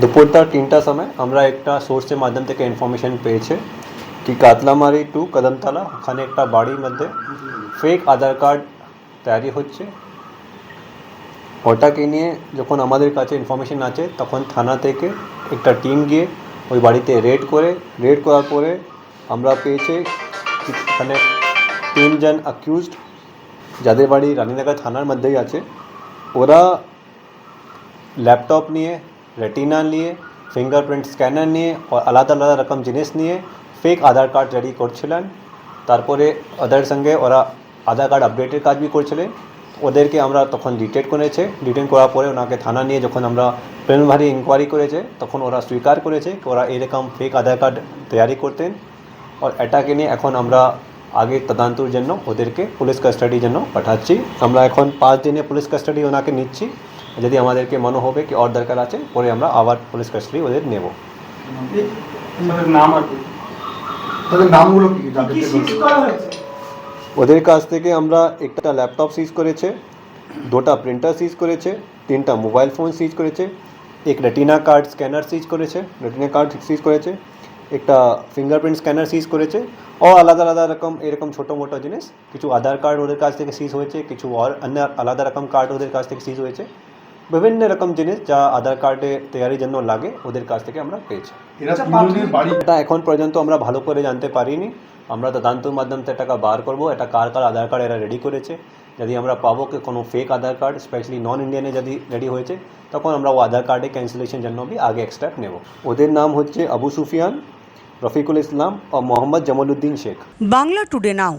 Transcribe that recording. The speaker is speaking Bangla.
দুপুরটা তিনটার সময় আমরা একটা সোর্সের মাধ্যম থেকে ইনফরমেশন পেয়েছে। কি কাতলামারি টু কদমতলা, ওখানে একটা বাড়ির মধ্যে ফেক আধার কার্ড তৈরি হচ্ছে। ওটাকে নিয়ে যখন আমাদের কাছে ইনফরমেশন আছে, তখন থানা থেকে একটা টিম গিয়ে ওই বাড়িতে রেড করে রেড করার পরে আমরা পেয়েছে এখানে তিনজন অ্যাকিউজড যাদের বাড়ি রানীনগর থানার মধ্যেই আছে। ওরা ল্যাপটপ নিয়ে রেটিনা নিয়ে ফিঙ্গারপ্রিন্ট স্ক্যানার নিয়ে আলাদা আলাদা রকম জিনিস নিয়ে ফেক আধার কার্ড রেডি করছিলেন। তারপরে ওদের সঙ্গে ওরা আধার কার্ড আপডেটের কাজ বি করছিলেন। ওদেরকে আমরা তখন ডিটেক্ট করেছে। ডিটেন করার পরে ওনাকে থানা নিয়ে যখন আমরা প্রেমভারি ইনকোয়ারি করেছে, তখন ওরা স্বীকার করেছে ওরা এরকম ফেক আধার কার্ড তৈরি করতেন। আর এটাকে নিয়ে এখন আমরা আগে তদন্তর জন্য ওদেরকে পুলিশ কাস্টাডির জন্য পাঠাচ্ছি। আমরা এখন পাঁচ দিনে পুলিশ কাস্টাডি ওনাকে নিচ্ছি। যদি আমাদেরকে মনে হবে কি ওর দরকার আছে পরে আমরা আবার পুলিশ কাস্টাডি ওদের নেব। নাম আর তাদের নামগুলো কি? ওদের কাছ থেকে আমরা একটা ল্যাপটপ সিজ করেছে দুটা প্রিন্টার সিজ করেছে তিনটা মোবাইল ফোন সিজ করেছে এক রেটিনা কার্ড স্ক্যানার সিজ করেছে রেটিনা কার্ড সিজ করেছে একটা ফিঙ্গারপ্রিন্ট স্ক্যানার সিজ করেছে ও আলাদা আলাদা রকম এরকম ছোটো মোটো জিনিস কিছু আধার কার্ড ওদের কাছ থেকে সিজ হয়েছে কিছু অন্য আলাদা রকম কার্ড ওদের কাছ থেকে সিজ হয়েছে। বিভিন্ন রকম জিনিস যা আধার কার্ডে তৈরির জন্য লাগে ওদের কাছ থেকে আমরা পেয়েছি। এরা আচ্ছা, এটা এখন পর্যন্ত আমরা ভালো করে জানতে পারিনি। আমরা তদন্তের মাধ্যমে টাকা বার করব এটা কার কার আধার কার্ড এরা রেডি করেছে। যদি আমরা পাবো কি কোনো fake Aadhaar card specially non ইন্ডিয়ানে যদি রেডি হয়েছে তখন আমরা ও আধার কার্ডে ক্যান্সেলেশন জন্য বি আগে এক্সট্রা নেব। ওদের নাম হচ্ছে আবু সুফিয়ান রফিকুল ইসলাম ও Mohammad Jamaluddin Sheikh. Bangla today now